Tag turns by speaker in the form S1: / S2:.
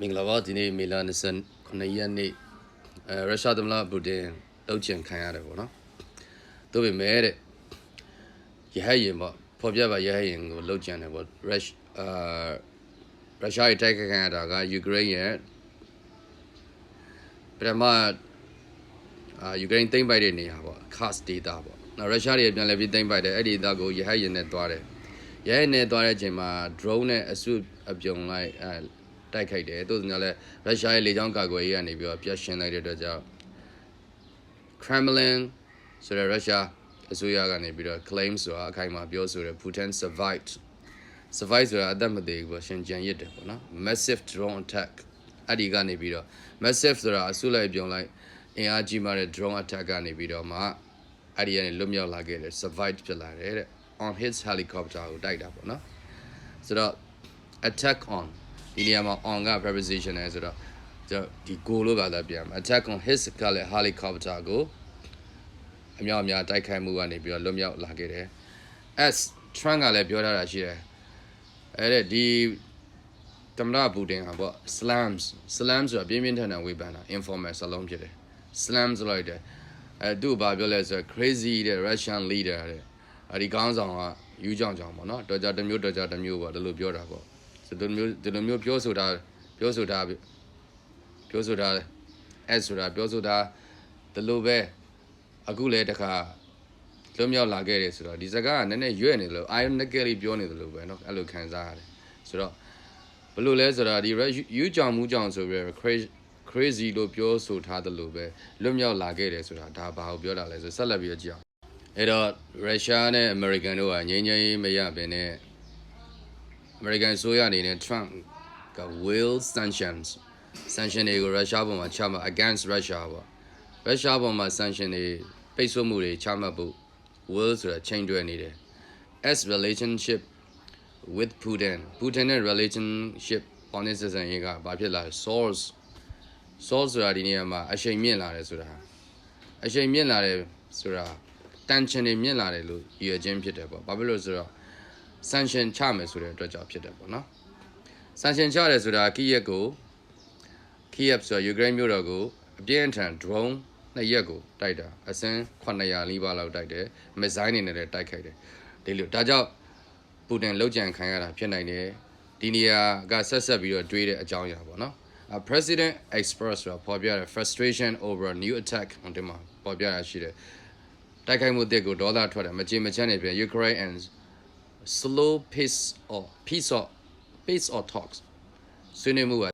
S1: မင်္ဂလာပါဒီနေ့မေလ29ရက်နေ့အဲရုရှားသမ္မတပူတင်တောက်ချင်ခံရတယ်ပေါ့နော်သို့ပေမဲ့တဲ့ရဟယင်ပေါ့ဖော်ပြပါရဟယင်ကိုလောက်ချင်တယ်ပေါ့ရုရှအာရုရှားရဲ့တိုက်ခိုက်ခံရတာကယူကရိန်းရဲ့ပထမအာယူကရိန်းသိမ်းပိုက်တဲ့နေရာပေါ့ khas data ပေါ့နော်ရုရှားတွေပြန်လဲပြီးသိမ်းပိုက်တယ်အဲ့ဒီဒေသကိုရဟယင်နဲ့တွားတယ်ရဟယင်နဲ့တွားတဲ့အချိန်မှာ drone နဲ့အစုအပြုံလိုက်အဲ တိုက်ခိုက်တယ်သို့သောလည်းရုရှားရဲ့လေကြောင်းကာကွယ်ရေးကနေပြီးတော့ပြတ်ရှင်းလိုက်တဲ့အတွက်ကြောင့် Kremlin ဆိုတဲ့ရုရှားအစိုးရကနေပြီးတော့ claim ဆိုတာအခိုင်အမာပြောဆိုတယ် Putin survived survive ဆိုတာအသက်မသေးဘူးပေါ့ရှင်ကြံရစ်တယ်ပေါ့နော် massive drone attack အဲ့ဒီကနေပြီးတော့ massive ဆိုတာအစုလိုက်ပြုံလိုက်အင်အားကြီးမားတဲ့ drone attack ကနေပြီးတော့မှအဲ့ဒီကနေလွတ်မြောက်လာခဲ့တယ် survive ဖြစ်လာတယ်တဲ့ on his helicopter ကိုတိုက်တာပေါ့နော်ဆိုတော့ attack on ဒီနေရာမှာ on က preposition လဲဆိုတော့ကျွန်တော်ဒီ go လို့ပါလားပြန်မယ် attack on his ကလည်း helicopter ကိုအများအများတိုက်ခိုက်မှုကနေပြီးတော့လွတ်မြောက်လာခဲ့တယ် S Trump ကလည်းပြောထားတာရှိတယ်အဲ့ဒါဒီတမရဘူတင်ဟာပေါ့ slams slams ဆိုတာပြင်းပြင်းထန်ထန်ဝေဖန်တာ informal စလုံးဖြစ်တယ် slams ဆိုလိုက်တယ်အဲသူ့ဘာပြောလဲဆိုတော့ crazy တဲ့ Russian leader တဲ့အဲဒီခေါင်းဆောင်ကယူကြောင်ကြောင်ပေါ့နော်တော်ကြတစ်မျိုးတော်ကြတစ်မျိုးပေါ့ဒါလိုပြောတာပေါ့ဆို ဒီလိုမျိုးဒီလိုမျိုးပြောဆိုတာပြောဆိုတာပြောဆိုတာ S ဆိုတာပြောဆိုတာဒီလိုပဲအခုလည်းတခါလွတ်မြောက်လာခဲ့တယ်ဆိုတော့ဒီစကားကနည်းနည်းရွဲ့နေလို့ ironically ပြောနေတယ်လို့ပဲเนาะအဲ့လိုခံစားရတယ်ဆိုတော့ဘလို့လဲဆိုတော့ဒီ you ကြောင်မူကြောင်ဆိုပြီး crazy crazy လို့ပြောဆိုထားတယ်လို့ပဲလွတ်မြောက်လာခဲ့တယ်ဆိုတာဒါဘာကိုပြောတာလဲဆိုဆက်လက်ပြီးတော့ကြည့်အောင်အဲ့တော့ရုရှားနဲ့အမေရိကန်တို့ကငြိမ်းချမ်းရေးမရဘဲနဲ့ အမေရိကန်ဆိုရအနေနဲ့ Trump က will sanctions sanction တွေကိုရုရှားပေါ်မှာချမှတ် against Russia ပေါ့ရုရှားပေါ်မှာ sanction တွေပိတ်ဆို့မှုတွေချမှတ်ဖို့ will ဆိုတာချိန်တွယ်နေတယ် as relationship with Putin Putin နဲ့ relationship ပေါင်းတဲ့ဆက်ဆံရေးကဘာဖြစ်လာလဲ source source ဆိုတာဒီနေရာမှာအရှိန်မြင့်လာတယ်ဆိုတာအရှိန်မြင့်လာတယ်ဆိုတာ tension တွေမြင့်လာတယ်လို့ရည်ရွယ်ခြင်းဖြစ်တယ်ပေါ့ဘာဖြစ်လို့လဲဆိုတော့ sanction ချမယ်ဆိုတဲ့အတွက်ကြောင့်ဖြစ်တယ်ပေါ့နော် sanction ချတယ်ဆိုတာကိယက်ကိုကိယက်ဆိုတာယူကရိန်းမြို့တော်ကိုအပြင်းအထန် drone နှစ်ရက်ကိုတိုက်တာအစင်း900လီးပါးလောက်တိုက်တယ်မစ်ဇိုင်းတွေနဲ့လည်းတိုက်ခိုက်တယ်ဒီလိုဒါကြောင့်ပူတင်လှုပ်ကြံခံရတာဖြစ်နိုင်တယ်ဒီနေရာကဆက်ဆက်ပြီးတော့တွေးတဲ့အကြောင်းအရာပေါ့နော် A President Express ဆိုတာပေါ်ပြတယ် frustration over a new attack ဟိုဒီမှာပေါ်ပြရရှိတယ်တိုက်ခိုက်မှုအသစ်ကိုဒေါသထွက်တယ်မကြေမချမ်းနေပြန် Ukraine and slow pace or peace or pace or talks ဆွေးနွေးမှုက